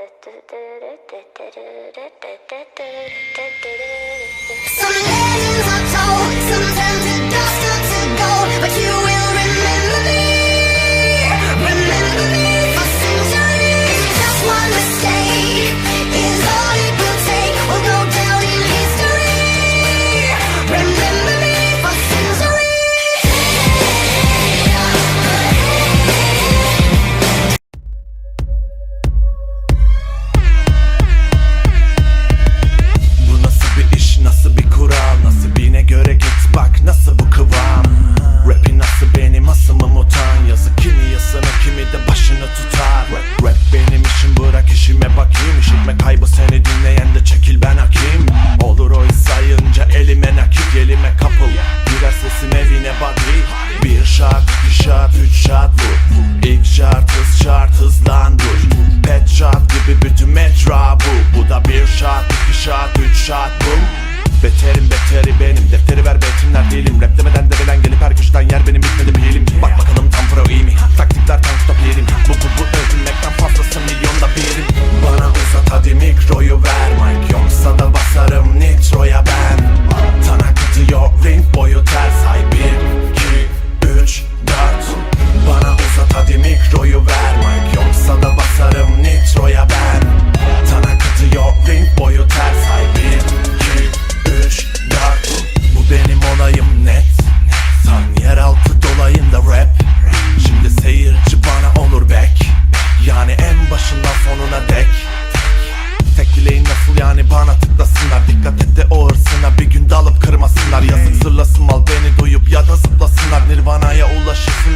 Some legends are told, sometimes it doesn't. şart, iki şart, üç şart Bum Beterim beteri benim. Defteri ver betimler değilim. Rap demeden debelen gelip her köşeden yer benim. Bitmedi mi yelim Bak bakalım tam pro iyi mi? Taktikler tam stop yerim. Bu bu bu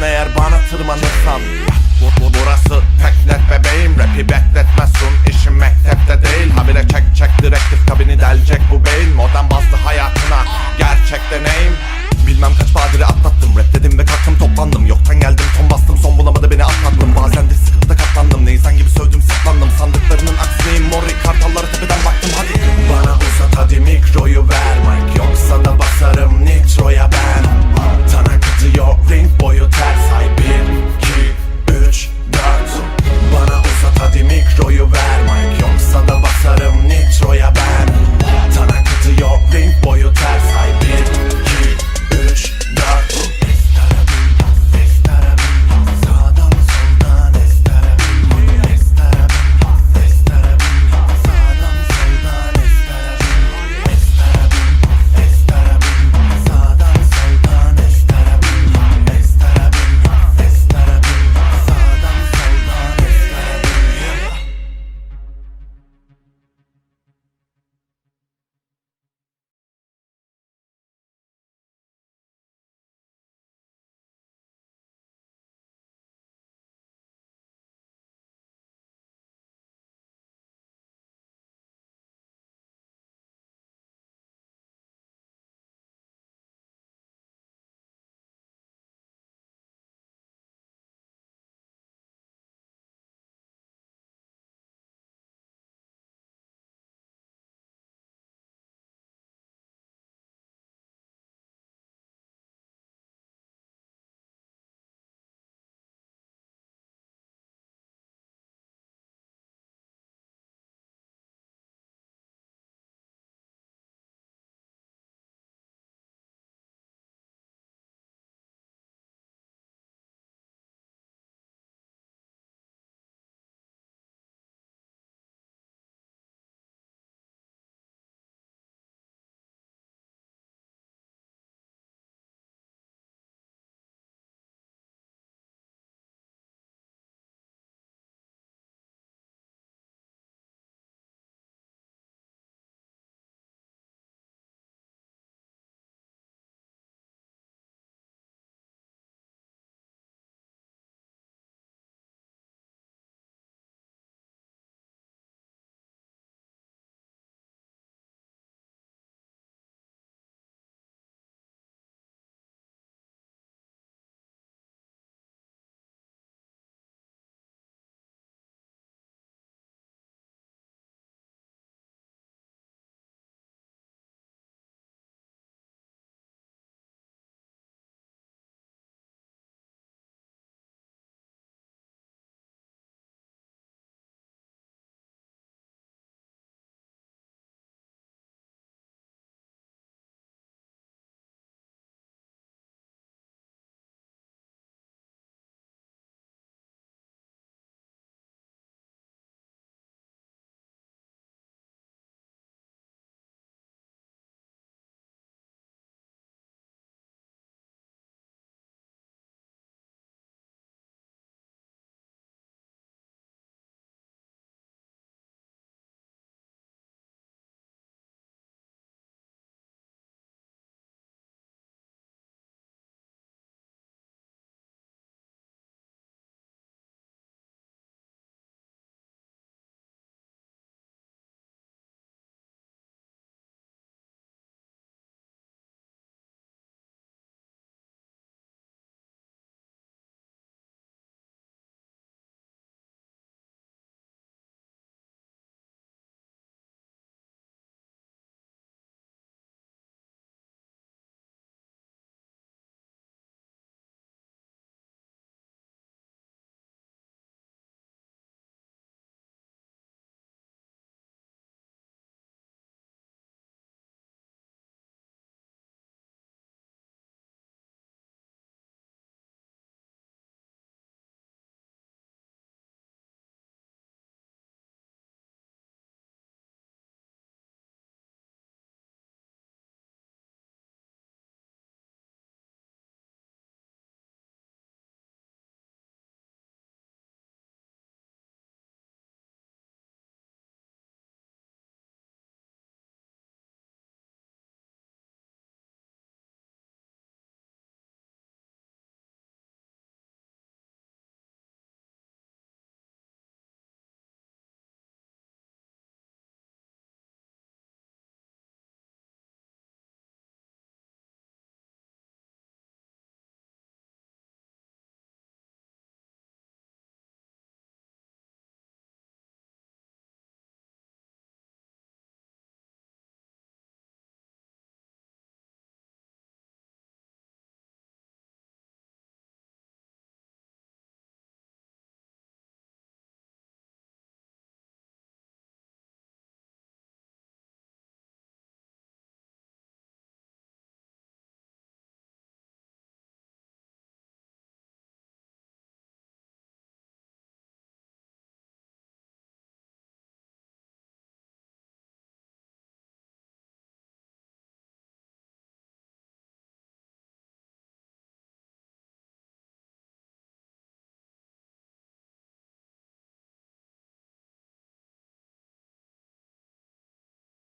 eğer bana tırmanırsan.